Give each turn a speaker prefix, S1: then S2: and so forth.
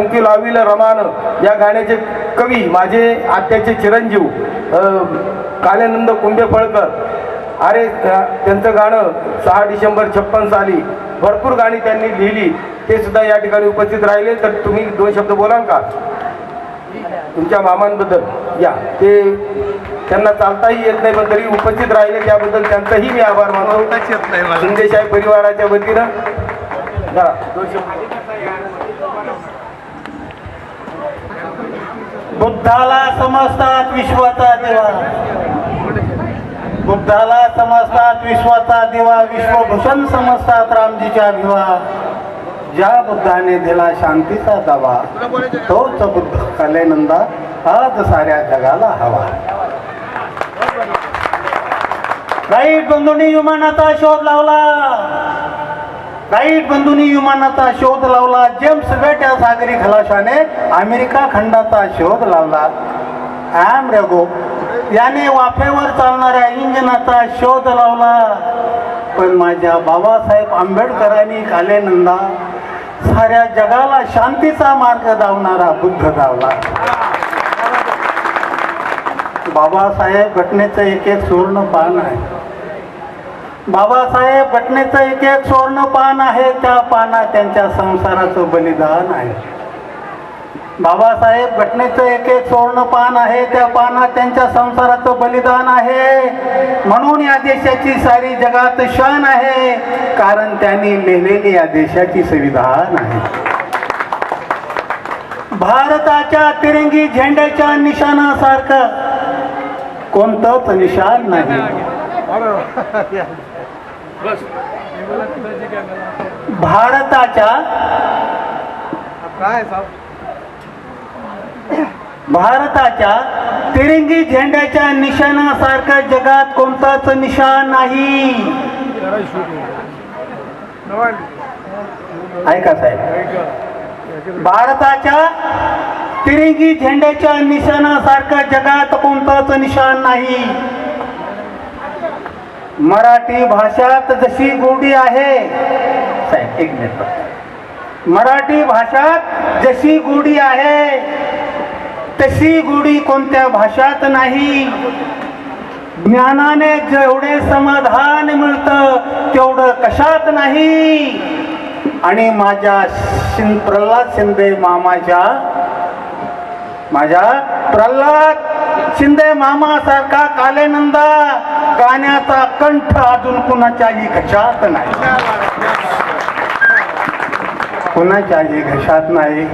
S1: कुंकी लाविल रमान या गाण्याचे कवी माझे आत्याचे चिरंजीव अ, काल्यानंद कुंभे फळकर अरे त्यांचं गाणं सहा डिसेंबर छप्पन साली भरपूर गाणी त्यांनी लिहिली. ते सुद्धा या ठिकाणी उपस्थित राहिले. तर तुम्ही दोन शब्द बोलाल का? तुमच्या मामांबद्दल. या. ते त्यांना चालताही येत नाही पण तरी उपस्थित राहिले त्याबद्दल त्यांचाही मी आभार मानतो. शिंदेशाही परिवाराच्या वतीनं. दोन शब्द
S2: बुद्धाला समजतात विश्वाचा दिवा. बुद्धाला समजतात विश्वाचा दिवा विश्वभूषण समजतात रामजीच्या दिवा ज्या बुद्धाने दिला शांतीचा दवा तोच बुद्ध कलेनंदा आज साऱ्या जगाला हवा. राईट बंधूंनी विमानाचा शोध लावला. राईट बंधूंनी विमानाचा शोध लावला जेम्स वेट या सागरी खलाशाने अमेरिका खंडाचा शोध लावला. ॲम रेगो याने वाफेवर चालणाऱ्या इंजिनाचा शोध लावला. पण माझ्या बाबासाहेब आंबेडकरांनी कालेनंदा साऱ्या जगाला शांतीचा मार्ग धावणारा बुद्ध धावला बाबासाहेब घटनेचं एक एक सुवर्ण पान आहे. बाबासाहेब घटनेचं एक एक सुवर्ण पान आहे त्या पाना त्यांच्या संसाराचं बलिदान आहे. बाबासाहेब घटनेचं एक एक सुवर्ण पान आहे त्या पानात त्यांच्या संसाराचं बलिदान आहे. म्हणून या देशाची सारी जगात शान आहे कारण त्यांनी लिहिलेली या देशाची संविधान आहे. भारताच्या तिरंगी झेंड्याच्या निशाणासारखं कोणतंच निशाण नाही. भारताच्या भारताच्या तिरंगी झेंड्याच्या निशाणासारखं जगात कोणताच निशाण नाही. ऐका साहेब. भारताच्या तिरंगी झेंड्याच्या निशाणासारखं जगात कोणताच निशाण नाही. मराठी भाषात जशी गोडी आहे साहेब एक मिनिट मराठी भाषात जशी गोडी आहे तशी गोडी कोणत्या भाषात नाही. ज्ञानाने जेवढे समाधान मिळतं तेवढं कशात नाही. आणि माझ्या प्रल्हाद शिंदे मामाच्या माझ्या प्रल्हाद शिंदे मामासारखा कालेनंदा गाण्याचा कंठ अजून कुणाच्याही घशात नाही. कुणाच्याही घशात नाही.